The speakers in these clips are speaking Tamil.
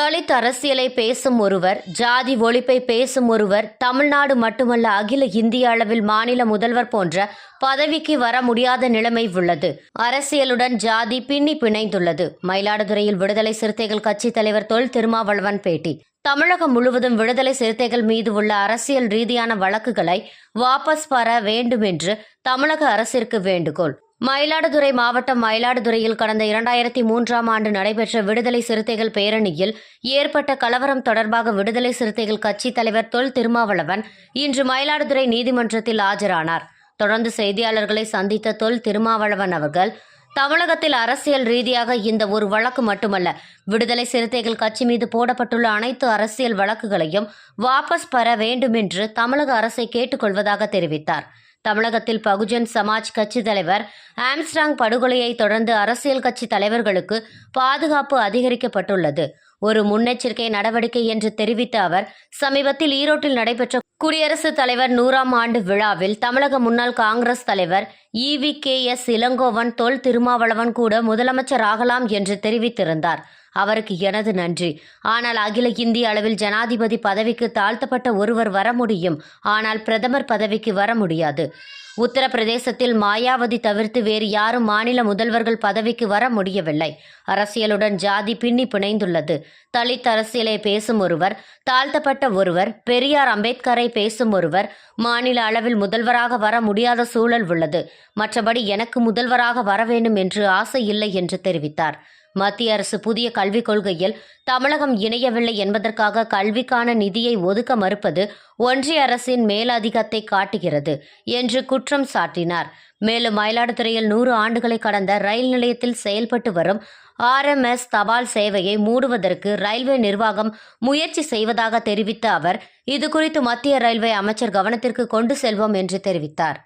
தலித் அரசியலை பேசும் ஒருவர் ஜாதி ஒழிப்பை பேசும் ஒருவர் தமிழ்நாடு மட்டுமல்ல அகில இந்திய அளவில் மாநில முதல்வர் போன்ற பதவிக்கு வர முடியாத நிலைமை உள்ளது. அரசியலுடன் ஜாதி பின்னி பிணைந்துள்ளது. மயிலாடுதுறையில் விடுதலை சிறுத்தைகள் கட்சித் தலைவர் தொல் திருமாவளவன் பேட்டி. தமிழகம் முழுவதும் விடுதலை சிறுத்தைகள் மீது உள்ள அரசியல் ரீதியான வழக்குகளை வாபஸ் பெற வேண்டும் என்று தமிழக அரசிற்கு வேண்டுகோள். மயிலாடுதுறை மாவட்டம் மயிலாடுதுறையில் கடந்த இரண்டாயிரத்தி மூன்றாம் ஆண்டு நடைபெற்ற விடுதலை சிறுத்தைகள் பேரணியில் ஏற்பட்ட கலவரம் தொடர்பாக விடுதலை சிறுத்தைகள் கட்சித் தலைவர் தொல் திருமாவளவன் இன்று மயிலாடுதுறை நீதிமன்றத்தில் ஆஜரானார். தொடர்ந்து செய்தியாளர்களை சந்தித்த தொல் திருமாவளவன் அவர்கள் தமிழகத்தில் அரசியல் ரீதியாக இந்த ஒரு வழக்கு மட்டுமல்ல விடுதலை சிறுத்தைகள் கட்சி மீது போடப்பட்டுள்ள அனைத்து அரசியல் வழக்குகளையும் வாபஸ் பெற வேண்டும் என்று தமிழக அரசை கேட்டுக்கொள்வதாக தெரிவித்தார். தமிழகத்தில் பகுஜன் சமாஜ் கட்சி தலைவர் ஆம்ஸ்டாங் படுகொலையை தொடர்ந்து அரசியல் கட்சி தலைவர்களுக்கு பாதுகாப்பு அதிகரிக்கப்பட்டுள்ளது. ஒரு முன்னெச்சரிக்கை நடவடிக்கை என்று தெரிவித்த அவர் சமீபத்தில் ஈரோட்டில் நடைபெற்ற குடியரசுத் தலைவர் நூறாம் ஆண்டு விழாவில் தமிழக முன்னாள் காங்கிரஸ் தலைவர் E V K S Elangovan Thol Thirumavalavan கூட முதலமைச்சர் ஆகலாம் என்று தெரிவித்திருந்தார். அவருக்கு எனது நன்றி. ஆனால் அகில இந்திய அளவில் ஜனாதிபதி பதவிக்கு தாழ்த்தப்பட்ட ஒருவர் வர முடியும். ஆனால் பிரதமர் பதவிக்கு வர முடியாது. உத்தரப்பிரதேசத்தில் மாயாவதி தவிர்த்து வேறு யாரும் மாநில முதல்வர்கள் பதவிக்கு வர முடியவில்லை. அரசியலுடன் ஜாதி பின்னி பிணைந்துள்ளது. தலித் அரசியலை பேசும் ஒருவர் தாழ்த்தப்பட்ட ஒருவர் பெரியார் அம்பேத்கரை பேசும் ஒருவர் மாநில அளவில் முதல்வராக வர முடியாத சூழல் உள்ளது. மற்றபடி எனக்கு முதல்வராக வர வேண்டும் என்று ஆசை இல்லை என்று தெரிவித்தார். மத்திய அரசு புதிய கல்விக் கொள்கையில் தமிழகம் இணையவில்லை என்பதற்காக கல்விக்கான நிதியை ஒதுக்க மறுப்பது ஒன்றிய அரசின் மேலதிகத்தை காட்டுகிறது என்று குற்றம் சாட்டினார். மேலும் மயிலாடுதுறையில் நூறு ஆண்டுகளை கடந்த ரயில் நிலையத்தில் செயல்பட்டு வரும் ஆர்எம்எஸ் தபால் சேவையை மூடுவதற்கு ரயில்வே நிர்வாகம் முயற்சி செய்வதாக தெரிவித்த அவர் இதுகுறித்து மத்திய ரயில்வே அமைச்சர் கவனத்திற்கு கொண்டு செல்வோம் என்று தெரிவித்தார்.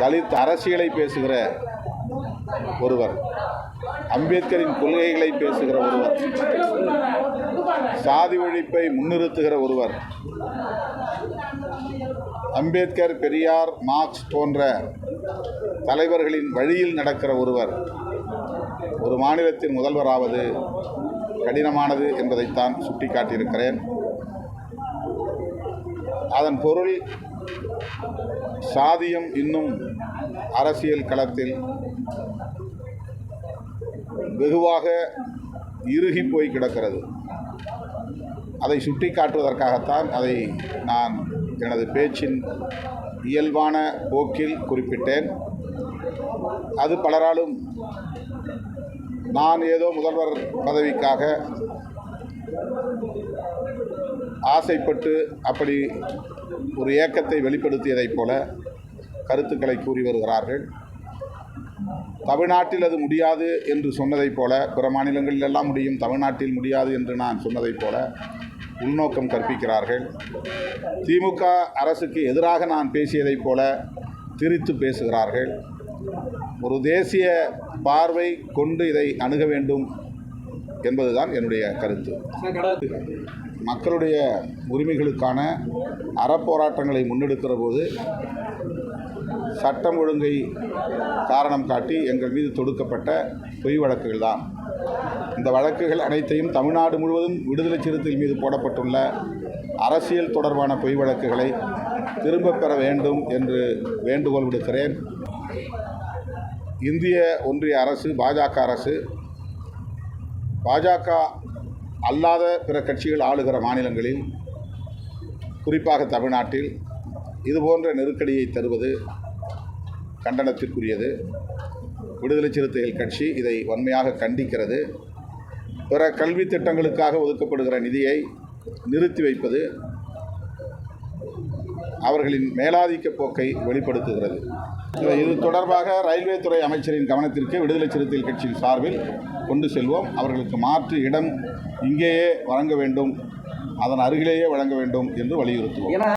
தலித் அரசியலை பேசுகிற ஒருவர். அம்பேத்கரின் கொள்கைகளை பேசுகிற ஒருவர். சாதி ஒழிப்பை முன்னிறுத்துகிற ஒருவர். அம்பேத்கர் பெரியார் மார்க்ஸ் போன்ற தலைவர்களின் வழியில் நடக்கிற ஒருவர். ஒரு மாநிலத்தின் முதல்வராவது கடினமானது என்பதைத்தான் சுட்டிக்காட்டியிருக்கிறேன். அதன் பொருள் சாதியம் இன்னும் அரசியல் களத்தில் வெகுவாக இறுகி போய் கிடக்கிறது. அதை சுட்டி காட்டுவதற்காகத்தான் அதை நான் எனது பேச்சின் இயல்பான போக்கில் குறிப்பிட்டேன். அது பலராலும் நான் ஏதோ முதல்வர் பதவிக்காக ஆசைப்பட்டு அப்படி ஒரு ஏக்கத்தை வெளிப்படுத்தியதைப் போல கருத்துக்களை கூறி வருகிறார்கள். தமிழ்நாட்டில் அது முடியாது என்று சொன்னதைப் போல பிற மாநிலங்களிலெல்லாம் முடியும் தமிழ்நாட்டில் முடியாது என்று நான் சொன்னதைப் போல உள்நோக்கம் கற்பிக்கிறார்கள். திமுக அரசுக்கு எதிராக நான் பேசியதைப் போல திரித்து பேசுகிறார்கள். ஒரு தேசிய பார்வை கொண்டு இதை அணுக வேண்டும் என்பதுதான் என்னுடைய கருத்து. மக்களுடைய உரிமைகளுக்கான அறப்போராட்டங்களை முன்னெடுக்கிற போது சட்டம் ஒழுங்கை காரணம் காட்டி எங்கள் மீது தொடுக்கப்பட்ட பொய் வழக்குகள் தான் இந்த வழக்குகள் அனைத்தையும் தமிழ்நாடு முழுவதும் விடுதலை சிறுத்தைகள் மீது போடப்பட்டுள்ள அரசியல் தொடர்பான பொய் வழக்குகளை திரும்பப் பெற வேண்டும் என்று வேண்டுகோள் விடுக்கிறேன். இந்திய ஒன்றிய அரசு பாஜக அரசு பாஜக அல்லாத பிற கட்சிகள் ஆளுகிற மாநிலங்களில் குறிப்பாக தமிழ்நாட்டில் இதுபோன்ற நெருக்கடியை தருவது கண்டனத்திற்குரியது. விடுதலை சிறுத்தைகள் கட்சி இதை வன்மையாக கண்டிக்கிறது. பிற கல்வி திட்டங்களுக்காக ஒதுக்கப்படுகிற நிதியை நிறுத்தி வைப்பது அவர்களின் மேலாதிக்க போக்கை வெளிப்படுத்துகிறது. இது தொடர்பாக ரயில்வே துறை அமைச்சரின் கவனத்திற்கு விடுதலை சிறுத்தைகள் கட்சியின் சார்பில் கொண்டு செல்வோம். அவர்களுக்கு மாற்று இடம் இங்கேயே வழங்க வேண்டும். அதன் அருகிலேயே வழங்க வேண்டும் என்று வலியுறுத்துவோம்.